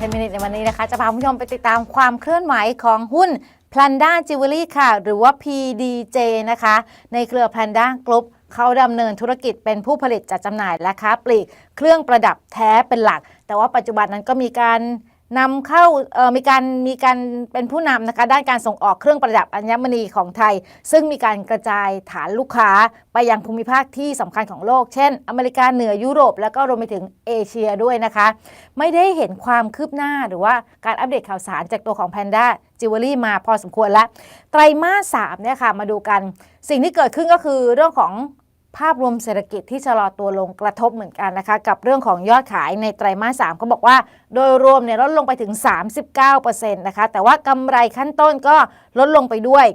10นาทีในวันนี้นะคะ จะพาคุณผู้ชมไปติดตามความเคลื่อนไหวของหุ้น Planda Jewelry ค่ะ หรือว่า PDJ นะคะ ในเครือ Planda Group เขาดำเนินธุรกิจเป็นผู้ผลิตจัดจำหน่ายและค้าปลีก เครื่องประดับแท้เป็นหลัก แต่ว่าปัจจุบันนั้นก็มีการ นำเข้ามีการมีการเป็นผู้นำนะคะด้านการส่งออกเครื่องประดับอัญมณีของไทย ซึ่งมีการกระจายฐานลูกค้าไปยังภูมิภาคที่สำคัญของโลก เช่น อเมริกาเหนือยุโรป แล้วก็รวมไปถึงเอเชียด้วยนะคะ ไม่ได้เห็นความคืบหน้าหรือว่าการอัปเดตข่าวสารจากตัวของ Panda Jewelry มาพอสมควรแล้ว ไตรมาส3เนี่ยค่ะมาดูกัน สิ่งที่เกิดขึ้นก็คือเรื่องของ ภาพรวมเศรษฐกิจที่ชะลอตัวลงกระทบเหมือนกันนะคะ กับเรื่องของยอดขายในไตรมาส3เขาบอกว่า โดยรวมเนี่ยลดลงไปถึง 39%นะคะแต่ว่ากำไรขั้นต้นก็ลดลงไปด้วย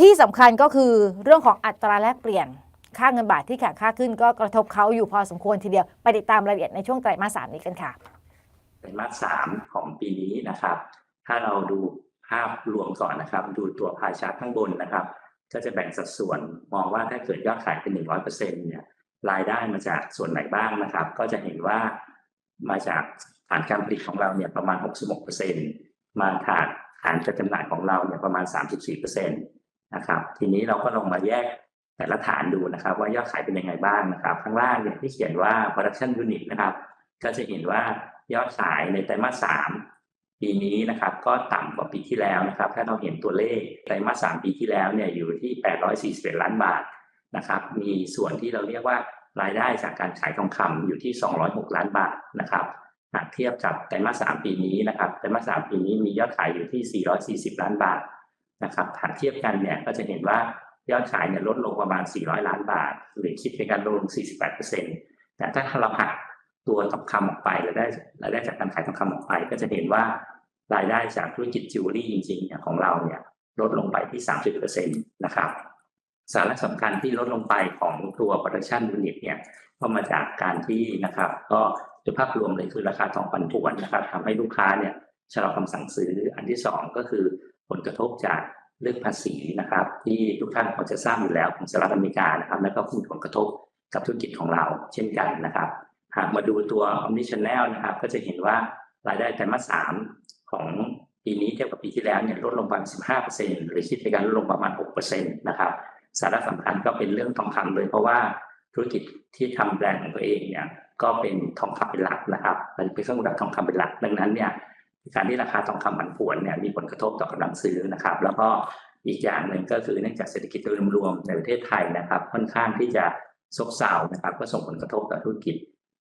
ที่สำคัญก็คือเรื่องของอัตราแลกเปลี่ยนค่าเงินบาทที่แข็งค่าขึ้นก็กระทบเขาอยู่พอสมควรทีเดียว ไปติดตามรายละเอียดในช่วงไตรมาส 3 นี้กันค่ะไตรมาสสามของปีนี้นะครับ ถ้าเราดูภาพรวมก่อนนะครับ ดูตัวพายชาร์ตข้างบนนะครับ ก็จะแบ่งสัดส่วนมองว่าถ้าเกิดยอดขายเป็น100%เปอร์เซ็นเนี่ยรายได้มาจากส่วนไหนบ้างนะครับ ก็จะเห็นว่ามาจากฐานการผลิตของเราเนี่ยประมาณ 66%มาฐานฐานการจำหน่ายของเราเนี่ยประมาณ 34%นะครับ ทีนี้เราก็ลงมาแยกแต่ละฐานดูนะครับ ว่ายอดขายเป็นยังไงบ้างนะครับ ข้างล่างเนี่ยที่เขียนว่า production unit นะครับ ก็จะเห็นว่ายอดขายในไตรมาสสาม ปีนี้นะครับก็ต่ำกว่าปีที่แล้วนะครับ ถ้าเราเห็นตัวเลขไตรมาสสามปีที่แล้วเนี่ยอยู่ที่ 841 ล้านบาทนะครับ มีส่วนที่เราเรียกว่ารายได้จากการขายทองคำอยู่ที่ 206 ล้านบาทนะครับหากเทียบกับไตรมาสสามปีนี้นะครับไตรมาสสามปีนี้มียอดขายอยู่ที่ 440 ล้านบาทนะครับหากเทียบกันเนี่ยก็จะเห็นว่ายอดขายเนี่ยลดลงประมาณ 400 ล้านบาท หรือคิดเป็นการลดลง48%แต่ถ้าเราหัก ตัวทองคำออกไปรายได้รายได้จากการขายทองคำออกไป ก็จะเห็นว่ารายได้จากธุรกิจจิวเวลรี่จริงๆเนี่ยของเราเนี่ยลดลงไปที่ 30%นะครับสาระสำคัญที่ลดลงไปของตัว production unit เนี่ยก็มาจากการที่นะครับ ก็โดยภาพรวมเลยคือราคาทองปันผวนนะครับทำให้ลูกค้าเนี่ยชะลอคำสั่งซื้ออันที่สองก็คือผลกระทบจากเรื่องภาษีนะครับ ที่ทุกท่านพอจะทราบอยู่แล้วของสหรัฐอเมริกานะครับ แล้วก็มีผลกระทบกับธุรกิจของเราเช่นกันนะครับ หากมาดูตัว Omnichannel นะครับ ก็จะเห็นว่ารายได้ไตรมาสสามของปีนี้เทียบกับปีที่แล้วเนี่ยลดลงประมาณ 15%หรือคิดเป็นการลดลงประมาณ 6%นะครับ สาระสำคัญก็เป็นเรื่องทองคำเลยเพราะว่าธุรกิจที่ทำแบรนด์ของตัวเองเนี่ยก็เป็นทองคำเป็นหลักนะครับเป็นเครื่องประดับทองคำเป็นหลัก ดังนั้นเนี่ยการที่ราคาทองคำผันผวนเนี่ยมีผลกระทบต่อกำลังซื้อนะครับ แล้วก็อีกอย่างหนึ่งก็คือเนื่องจากเศรษฐกิจโดยรวมในประเทศไทยนะครับ ค่อนข้างที่จะซบเซานะครับ ก็ส่งผลกระทบต่อธุรกิจ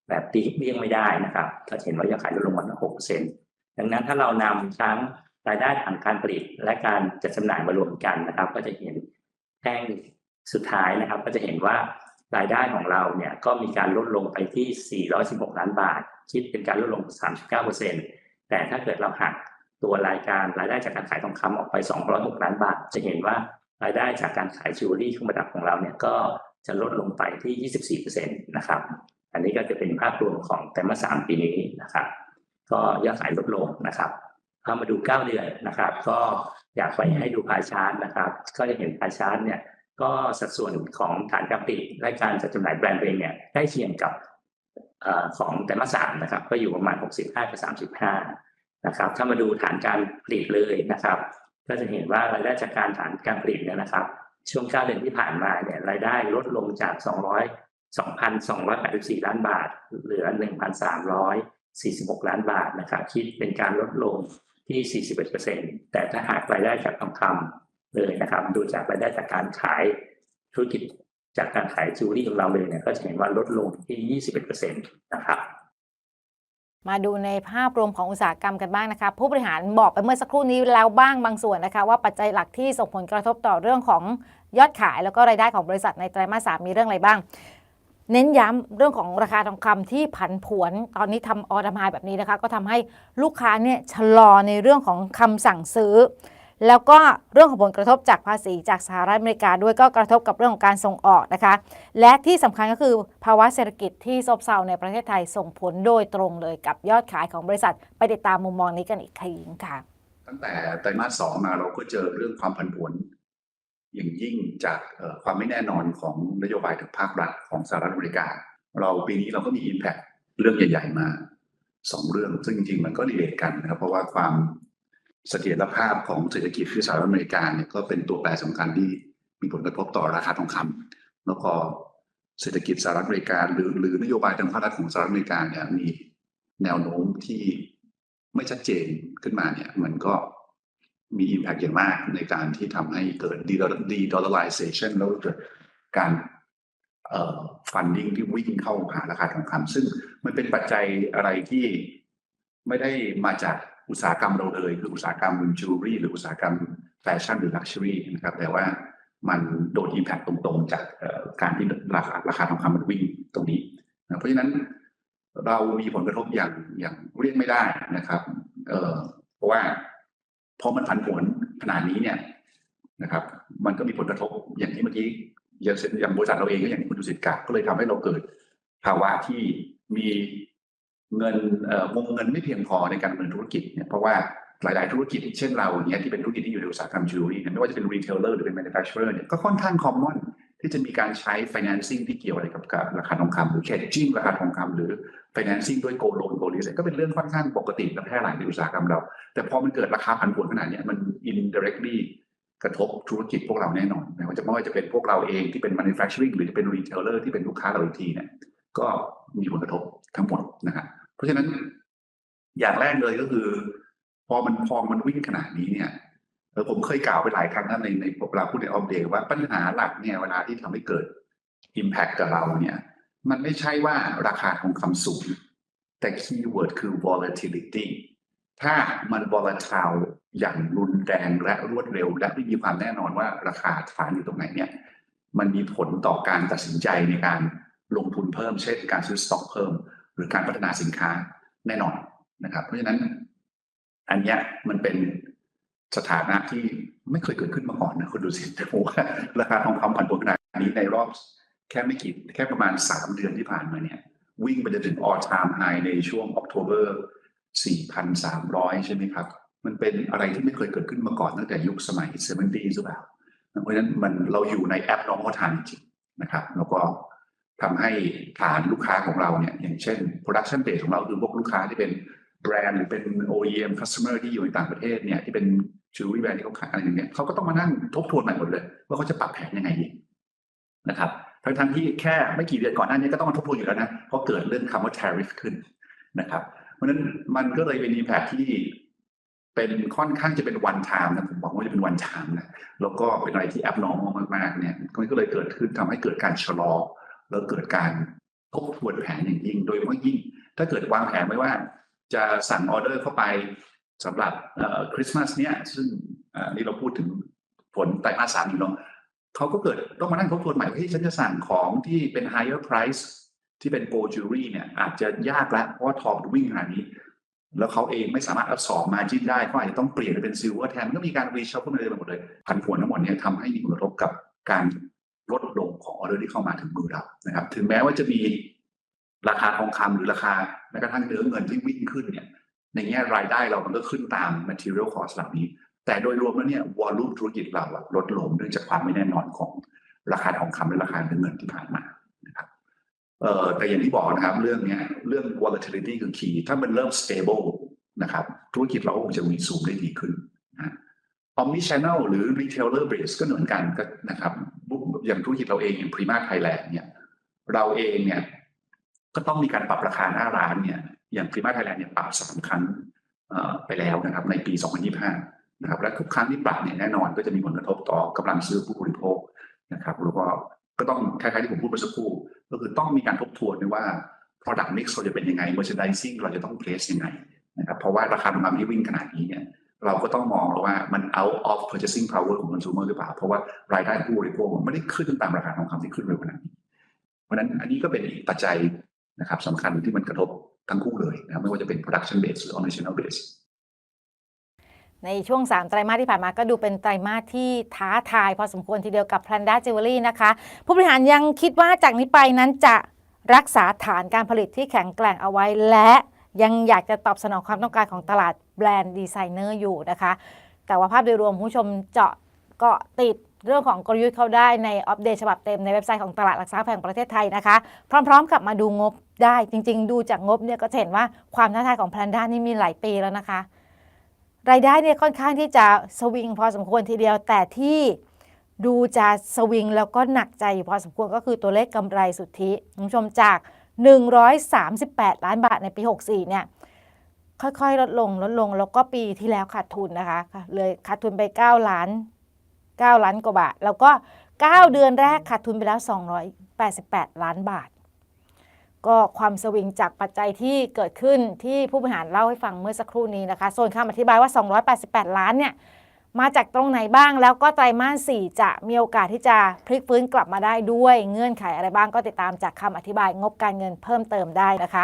แบบตีเลี่ยงไม่ได้นะครับเราเห็นว่ายอดขายลดลงมาหกเปอร์เซ็นต์ดังนั้นถ้าเรานำทั้งรายได้ทางการผลิตและการจัดจำหน่ายมารวมกันนะครับ ก็จะเห็นแท่งสุดท้ายนะครับ ก็จะเห็นว่ารายได้ของเราเนี่ยก็มีการลดลงไปที่ 416 ล้านบาท คิดเป็นการลดลง 39เปอร์เซ็นต์แต่ถ้าเกิดเราหักตัวรายการรายได้จากการขายทองคำออกไป 206 ล้านบาท จะเห็นว่ารายได้จากการขายจิวเวลรี่เครื่องประดับของเราเนี่ยก็จะลดลงไปที่ 24เปอร์เซ็นต์นะครับ อันนี้ก็จะเป็นภาพรวมของไตรมาสสามปีนี้นะครับ ก็ยอดขายลดลงนะครับถ้ามาดู 9 เดือนนะครับ ก็อยากไปให้ดูพายชาร์ตนะครับ ก็จะเห็นพายชาร์ตเนี่ยก็สัดส่วนของฐานการผลิตและการจัดจำหน่ายแบรนด์เองเนี่ยใกล้เคียงกับอของไตรมาสสามนะครับ ก็อยู่ประมาณ 65กับ35นะครับ ถ้ามาดูฐานการผลิตเลยนะครับ ก็จะเห็นว่ารายได้จากการฐานการผลิตเนี่ยนะครับ ช่วง9เดือนที่ผ่านมาเนี่ยรายได้ลดลงจาก 200 2,284 ล้านบาท เหลือ 1,346 ล้านบาทนะครับคิดเป็นการลดลงที่ 41%แต่ถ้าหากรายได้จากทองคำเลยนะครับ ดูจากรายได้จากการขายธุรกิจจากการขายจิวเวลรี่ของเราเลยเนี่ยก็จะเห็นว่าลดลงที่ 21%นะครับมาดูในภาพรวมของอุตสาหกรรมกันบ้างนะคะ ผู้บริหารบอกไปเมื่อสักครู่นี้แล้วบ้างบางส่วนนะคะ ว่าปัจจัยหลักที่ส่งผลกระทบต่อเรื่องของยอดขาย แล้วก็รายได้ของบริษัทในไตรมาสสามมีเรื่องอะไรบ้าง เน้นย้ำเรื่องของราคาทองคำที่ผันผวน ตอนนี้ทำออร์ดมายแบบนี้นะคะ ก็ทำให้ลูกค้าเนี่ยชะลอในเรื่องของคำสั่งซื้อ แล้วก็เรื่องของผลกระทบจากภาษีจากสหรัฐอเมริกาด้วยก็กระทบกับเรื่องของการส่งออกนะคะ และที่สำคัญก็คือภาวะเศรษฐกิจที่ซบเซาในประเทศไทยส่งผลโดยตรงเลยกับยอดขายของบริษัท ไปติดตามมุมมองนี้กันอีกทีนึงค่ะ ตั้งแต่ไตรมาสสองมาเราก็เจอเรื่องความผันผวน อย่างยิ่งจากความไม่แน่นอนของนโยบายทางภาครัฐของสหรัฐอเมริกา เราปีนี้เราก็มี Impact เรื่องใหญ่ ๆ มาสองเรื่อง ซึ่งจริง ๆ มันก็รีเลทกันนะครับ เพราะว่าความเสถียรภาพของเศรษฐกิจที่สหรัฐอเมริกาเนี่ยก็เป็นตัวแปรสำคัญที่มีผลกระทบต่อราคาทองคำแล้วก็เศรษฐกิจสหรัฐอเมริกาหรือหรือนโยบายทางภาครัฐของสหรัฐอเมริกาเนี่ยมีแนวโน้มที่ไม่ชัดเจนขึ้นมาเนี่ย มันก็ มี impact อย่างมากในการที่ทำให้เกิด de-dollarization แล้วเกิดการเอ่อ funding ที่วิ่งเข้าหาราคาทองคำซึ่งมันเป็นปัจจัยอะไรที่ไม่ได้มาจากอุตสาหกรรมเราเลย คืออุตสาหกรรมจิวเวลรี่หรืออุตสาหกรรมแฟชั่นหรือลักชัวรี่นะครับ แต่ว่ามันโดน impact ตรงๆ จากการที่ราคาราคาทองคำมันวิ่งตรงนี้นะเพราะฉะนั้นเรามีผลกระทบอย่างอย่างเรียกไม่ได้นะครับ เอ่อเพราะว่า อมันผันผวนขนาดนี้เนี่ยนะครับ มันก็มีผลกระทบอย่างที่เมื่อกี้อย่างอย่างบริษัทเราเองก็อย่างที่คุณดุสิตกาก็เลยทำให้เราเกิด ภาวะที่มีเงินวงเงินไม่เพียงพอในการดำเนินธุรกิจเนี่ยเพราะว่าหลาย ๆ ธุรกิจเช่นเราอย่างเงี้ยที่เป็นธุรกิจที่อยู่ในอุตสาหกรรมจิวเวลรี่เนี่ยไม่ว่าจะเป็นรีเทลเลอร์หรือเป็นแมนูแฟคเจอร์เนี่ยก็ค่อนข้างคอมมอน ที่จะมีการใช้ financing ที่เกี่ยวอะไรกับราคาทองคำหรือ hedging ราคาทองคำหรือ financing ด้วย gold loan gold lease ก็เป็นเรื่องค่อนข้างปกติและแพร่หลายในอุตสาหกรรมเรา แต่พอมันเกิดราคาผันผวนขนาดนี้มัน indirectly กระทบธุรกิจพวกเราแน่นอนไม่ว่าจะไม่ว่าจะเป็นพวกเราเองที่เป็น manufacturing หรือจะเป็น retailer ที่เป็นลูกค้าเราอีกทีเนี่ยก็มีผลกระทบทั้งหมดนะครับเพราะฉะนั้นอย่างแรกเลยก็คือ พอมันพองมันวิ่งขนาดนี้เนี่ย เออผมเคยกล่าวไปหลายครั้งนะในในเวลาพูดในออฟเดย์ว่าปัญหาหลักเนี่ยเวลาที่ทำให้เกิด impact กับเราเนี่ย มันไม่ใช่ว่าราคาทองคำสูง แต่คีย์เวิร์ดคือ volatility ถ้ามัน volatile อย่างรุนแรงและรวดเร็ว และไม่มีความแน่นอนว่าราคาฐานอยู่ตรงไหนเนี่ย มันมีผลต่อการตัดสินใจในการลงทุนเพิ่ม เช่น การซื้อสต็อกเพิ่ม หรือการพัฒนาสินค้าแน่นอนนะครับ เพราะฉะนั้น อันเนี้ยมันเป็น สถานะที่ไม่เคยเกิดขึ้นมาก่อนนะคุณดูสิแต่ผมว่าราคาทองคำผันผวนขนาดนี้ในรอบแค่ไม่กี่แค่ประมาณสามเดือนที่ผ่านมาเนี่ย วิ่งไปจนถึง all time high ในช่วง October 4,300 ใช่ไหมครับ มันเป็นอะไรที่ไม่เคยเกิดขึ้นมาก่อนตั้งแต่ยุคสมัย70หรือเปล่าเพราะฉะนั้นมันเราอยู่ในแอป normal time จริงนะครับ แล้วก็ทำให้ฐานลูกค้าของเราเนี่ยอย่างเช่น production base ของเราคือพวกลูกค้าที่เป็น แบรนด์หรือเป็น OEM customer ที่อยู่ในต่างประเทศเนี่ยที่เป็น jewelry brand ที่เขาขายอะไรอย่างเงี้ยเขาก็ต้องมานั่งทบทวนใหม่หมดเลย ว่าเขาจะปรับแผนยังไงดีนะครับทั้งทั้งๆที่แค่ไม่กี่เดือนก่อนหน้านี้ก็ต้องมาทบทวนอยู่แล้วนะเพราะเกิดเรื่องคำว่า tariff ขึ้นนะครับ เพราะนั้นมันก็เลยเป็น impact ที่เป็นค่อนข้างจะเป็น one time นะผมบอกว่าจะเป็น one time นะแล้วก็เป็นอะไรที่ abnormal มากๆเนี่ยมันก็เลยเกิดขึ้นทำให้เกิดการชะลอ แล้วเกิดการทบทวนแผนอย่างยิ่ง โดยเฉพาะยิ่ง ถ้าเกิดวางแผนไว้ว่า จะสั่งออเดอร์เข้าไปสำหรับคริสต์มาสเนี่ยซึ่งนี่เราพูดถึงผลไตรมาสสามอยู่เนาะเขาก็เกิดต้องมานั่งทบทวนใหม่ว่าเฮ้ยฉันจะสั่งของที่เป็น higher price ที่เป็น gold jewelry เนี่ยอาจจะยากแล้วเพราะว่าทองวิ่งขนาดนี้ แล้วเขาเองไม่สามารถอับสอบมาจิ้นได้เขาอาจจะต้องเปลี่ยนไปเป็น silver แทนมันก็มีการรีชัฟเฟิลอะไรไปหมดเลยพันผวนทั้งหมดเนี่ยทำให้มีผลกระทบกับการลดลงของออเดอร์ที่เข้ามาถึงมือเรานะครับ ถึงแม้ว่าจะมี ราคาทองคำหรือราคาแม้กระทั่งเนื้อเงินที่วิ่งขึ้นเนี่ยในแง่รายได้เรามันก็ขึ้นตาม material cost เหล่านี้ แต่โดยรวมแล้วเนี่ยวอลุ่มธุรกิจเราลดลงเนื่องจากความไม่แน่นอนของราคาทองคำและราคาเงินเงินที่ผ่านมานะครับเอ่อแต่อย่างที่บอกนะครับเรื่องเนี้ยเรื่อง volatility คือ key ถ้ามันเริ่ม stable นะครับธุรกิจเราคงจะมีสูงได้ดีขึ้นนะ omni channel หรือ retailer base ก็เหมือนกันก็นะครับอย่างธุรกิจเราเองอย่าง Prima Thailand เนี่ยเราเองเนี่ย ก็ต้องมีการปรับราคาหน้าร้านเนี่ยอย่าง Prima Thailand เนี่ยปรับสามครั้งไปแล้วนะครับในปี 2025 นะครับและทุกครั้งที่ปรับเนี่ยแน่นอนก็จะมีผลกระทบต่อกำลังซื้อผู้บริโภคนะครับแล้วก็ก็ต้องคล้ายๆที่ผมพูดเมื่อสักครู่ ก็คือต้องมีการทบทวนด้วยว่า product mix เราจะเป็นยังไง merchandising เราจะต้อง place ยังไงนะครับเพราะว่าราคาทองคำที่วิ่งขนาดนี้เนี่ยเราก็ต้องมองว่ามัน out of purchasing power ของ consumer หรือเปล่า เพราะว่ารายได้ผู้บริโภคมันไม่ได้ขึ้นตามราคาทองคำที่ขึ้นเร็วขนาดนี้เพราะฉะนั้นอันนี้ก็เป็นอีกปัจจัย นะครับสำคัญที่มันกระทบทั้งคู่เลยนะครับไม่ว่าจะเป็น production base หรือ omnichannel base ในช่วง 3 ไตรมาสที่ผ่านมาก็ดูเป็นไตรมาสที่ท้าทายพอสมควรทีเดียวกับ Pranda Jewelry นะคะ ผู้บริหารยังคิดว่าจากนี้ไปนั้นจะรักษาฐานการผลิตที่แข็งแกร่งเอาไว้ และยังอยากจะตอบสนองความต้องการของตลาดแบรนด์ดีไซเนอร์อยู่นะคะ แต่ว่าภาพโดยรวมผู้ชมเจาะเกาะติด เรื่องของกลยุทธ์เขาได้ในอัปเดตฉบับเต็มในเว็บไซต์ของตลาดหลักทรัพย์แห่งประเทศไทยนะคะ พร้อม ๆ กับมาดูงบได้จริง ๆ ดูจากงบเนี่ยก็เห็นว่าความท้าทายของแพลนด้านี่มีหลายปีแล้วนะคะ รายได้เนี่ยค่อนข้างที่จะสวิงพอสมควรทีเดียวแต่ที่ดูจะสวิงแล้วก็หนักใจอยู่พอสมควรก็คือตัวเลขกำไรสุทธิคุณผู้ชมจาก 138 ล้านบาทในปี 64 เนี่ยค่อยๆ ลดลงลดลงแล้วก็ปีที่แล้วขาดทุนนะคะเลยขาดทุนไป 9 ล้าน 9 ล้านกว่าบาท แล้วก็ 9 เดือนแรกขาดทุนไปแล้ว 288 ล้านบาท ก็ความสวิงจากปัจจัยที่เกิดขึ้นที่ผู้บริหารเล่าให้ฟังเมื่อสักครู่นี้นะคะส่วนคำอธิบายว่า 288 ล้านเนี่ยมาจากตรงไหนบ้างแล้วก็ไตรมาส4จะมีโอกาสที่จะพลิกฟื้นกลับมาได้ด้วย เงื่อนไขอะไรบ้างก็ติดตามจากคำอธิบายงบการเงินเพิ่มเติมได้นะคะ